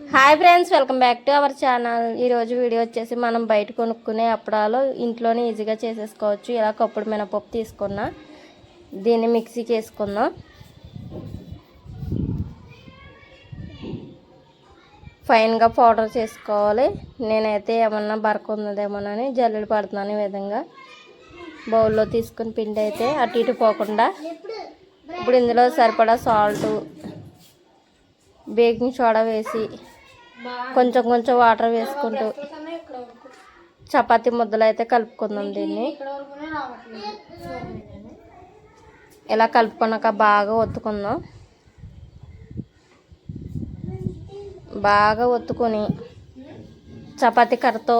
Hi friends welcome back to our channel. ఈరోజు video వచ్చేసి మనం బయట కొనుక్కునే అప్పడాలు ఇంట్లోనే ఈజీగా చేసేసుకోవచ్చు. ఇలా కప్పుడు మినపప్పు తీసుకున్నా దీన్ని మిక్సీకి వేసుకుందాం ఫైన్గా పౌడర్ చేసుకోవాలి. నేనైతే ఏమన్నా బరక ఉన్నదేమోనని జల్లెడ పడుతున్నాను ఈ విధంగా. బౌల్లో తీసుకుని పిండి అయితే అటు ఇటు పోకుండా. ఇప్పుడు ఇందులో సరిపడా సాల్ట్ బేకింగ్ సోడా వేసి కొంచెం కొంచెం వాటర్ వేసుకుంటూ చపాతీ ముద్దలు అయితే కలుపుకుందాం దీన్ని. ఇలా కలుపుకున్నాక బాగా ఒత్తుకుందాం. బాగా ఒత్తుకొని చపాతీ కర్రతో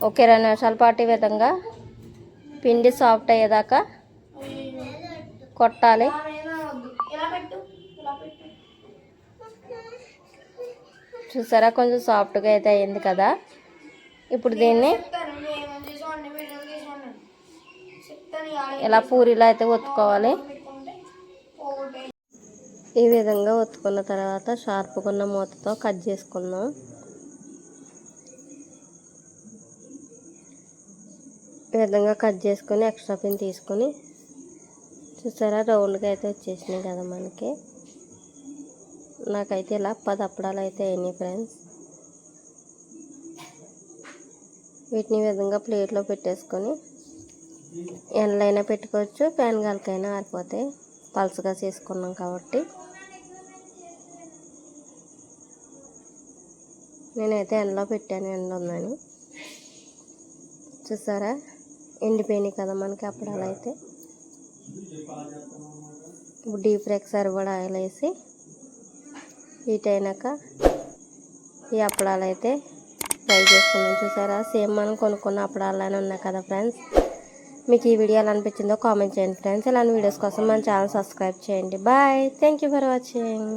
ఒక ఇరవై నిమిషాల పాటు ఈ విధంగా పిండి సాఫ్ట్ అయ్యేదాకా కొట్టాలి. చూసారా? కొంచెం సాఫ్ట్గా అయితే అయింది కదా. ఇప్పుడు దీన్ని ఇలా పూరీలో అయితే ఒత్తుకోవాలి? ఈ విధంగా ఒత్తుకున్న తర్వాత షార్ప్గా ఉన్న మూతతో కట్ చేసుకుందాం. ఈ విధంగా కట్ చేసుకొని ఎక్స్ట్రా పిన్ తీసుకొని చూసారా? రౌండ్గా అయితే వచ్చేసినాయి కదా మనకి. నాకైతే ఇలా పది అప్పడాలు అయితే అయినాయి ఫ్రెండ్స్. వీటిని విధంగా ప్లేట్లో పెట్టేసుకొని ఎండలైనా పెట్టుకోవచ్చు ఫ్యాన్ గాలికైనా ఆరిపోతాయి. చేసుకున్నాం కాబట్టి. నేనైతే ఎండలో పెట్టాను ఎండలో ఉందని. చూసారా? ఎండిపోయినాయి కదా మనకి అప్పడాలు అయితే ఇప్పుడు డీప్ ఫ్రైకి సరిపడా ఆయిల్ వేసి హీట్ అయినాక ఈ అప్పడాలు అయితే ఫ్రై చేసుకున్నాం. చూసారా? సేమ్ మనం కొనుక్కున్న అప్పడాలనే ఉన్నాయి కదా ఫ్రెండ్స్? మీకు ఈ వీడియో ఎలా అనిపించిందో కామెంట్ చేయండి ఫ్రెండ్స్. ఇలాంటి వీడియోస్ కోసం మన ఛానల్ సబ్స్క్రైబ్ చేయండి. Bye. Thank you for watching.